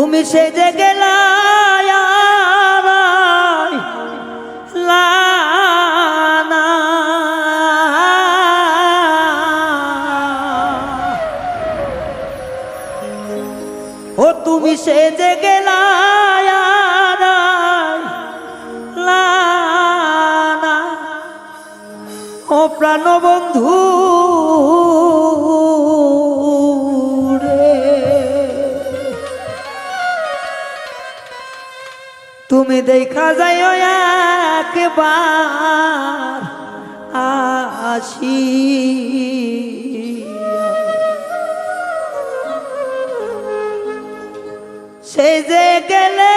তুমি সে যে গেলায় লানা ও তুমি সে যে গেলায় লানা ও প্রাণবন্ধু দেখা যাইও একবার আসি। সে যে গেলে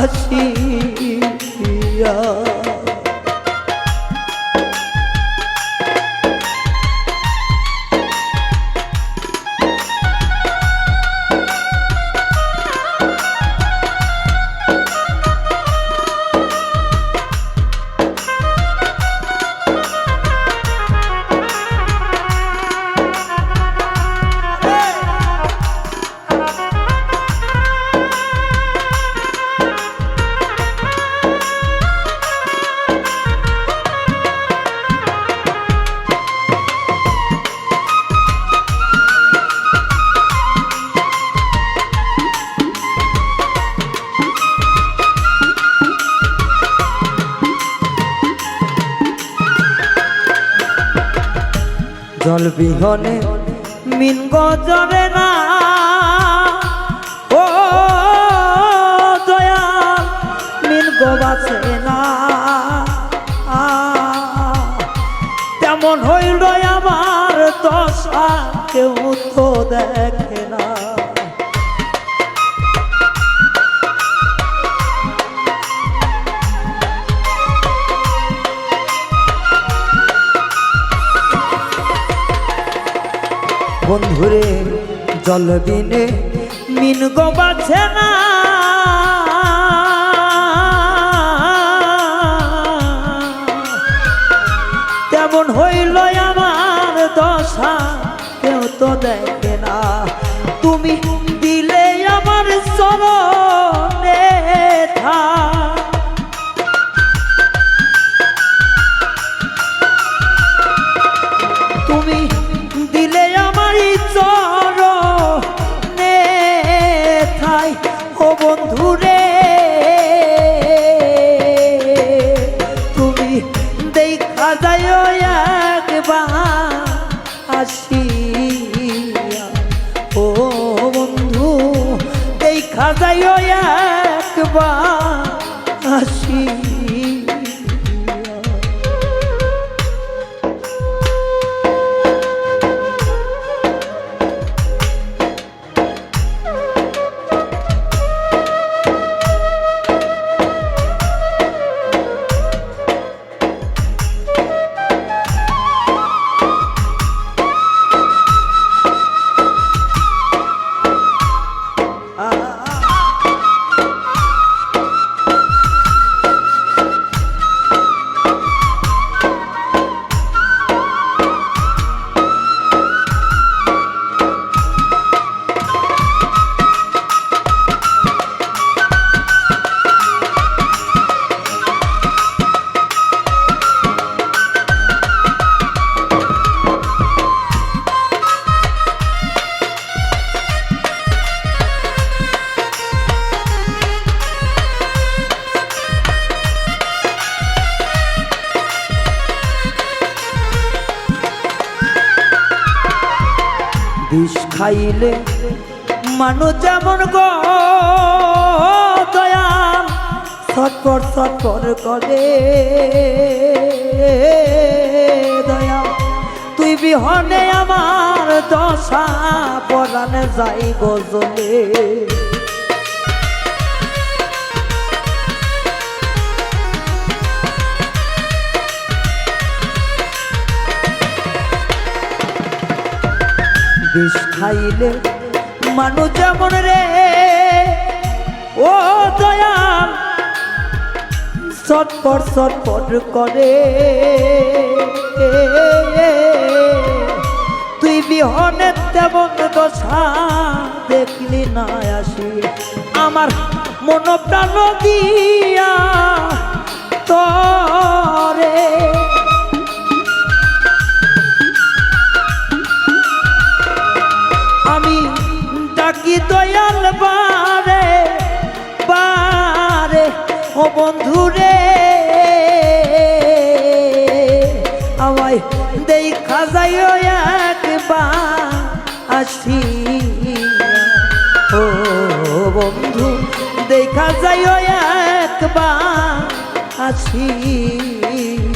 আসিয়া জল বিহনে মিন গজবে না। ও দয়া মিন গবাছে না। তেমন হইল আমার দশা, কেউ তো দেখে না। বন্ধুরে জল দিনে মিনগো গোবাছে না? খাইলে মানুষ যেমন গো ছটপট ছটপট করে। দয়া তুই বিহনে আমার দশা, পরাণে যাই গজলে বিষ খাইলে মানুষ যেমন রে, ও দয়াল চটপট চটপট করে। তুই বিহনে তেমন দশা দেখলি না আসি। আমার মন প্রাণ দিয়া তরে। ডাকি দয়াল বারে বারে, ও বন্ধু রে আমায় দেই খাজাইও একবার আসি। ও বন্ধু, দেখা যাইও একবার আসিয়া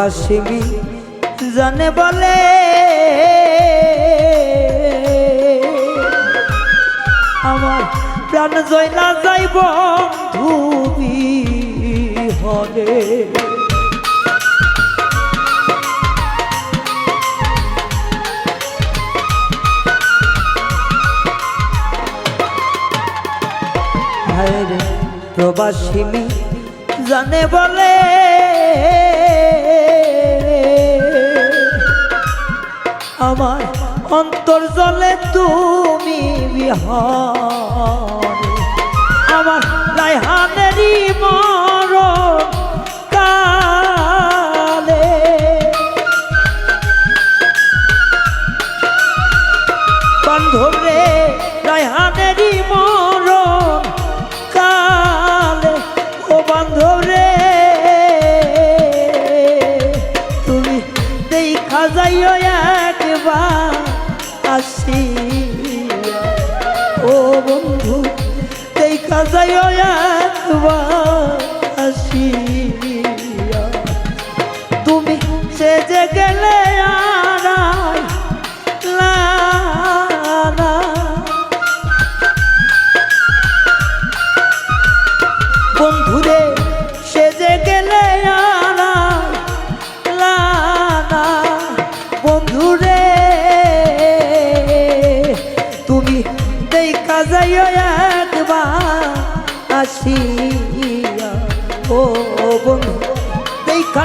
প্রবাসী জানে বলে। আমার প্রাণ জয়লা যাইব ধুবি হলে হায় রে প্রবাসী জানে বলে। আমার অন্তর জলে তুমি বিহার। আমার রায়হানেরই যাইও একবার।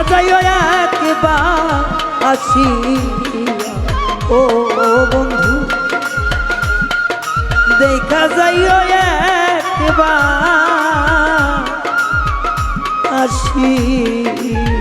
যাইও একবার আসি ও বন্ধু দেখা যাইও একবার আসিয়া।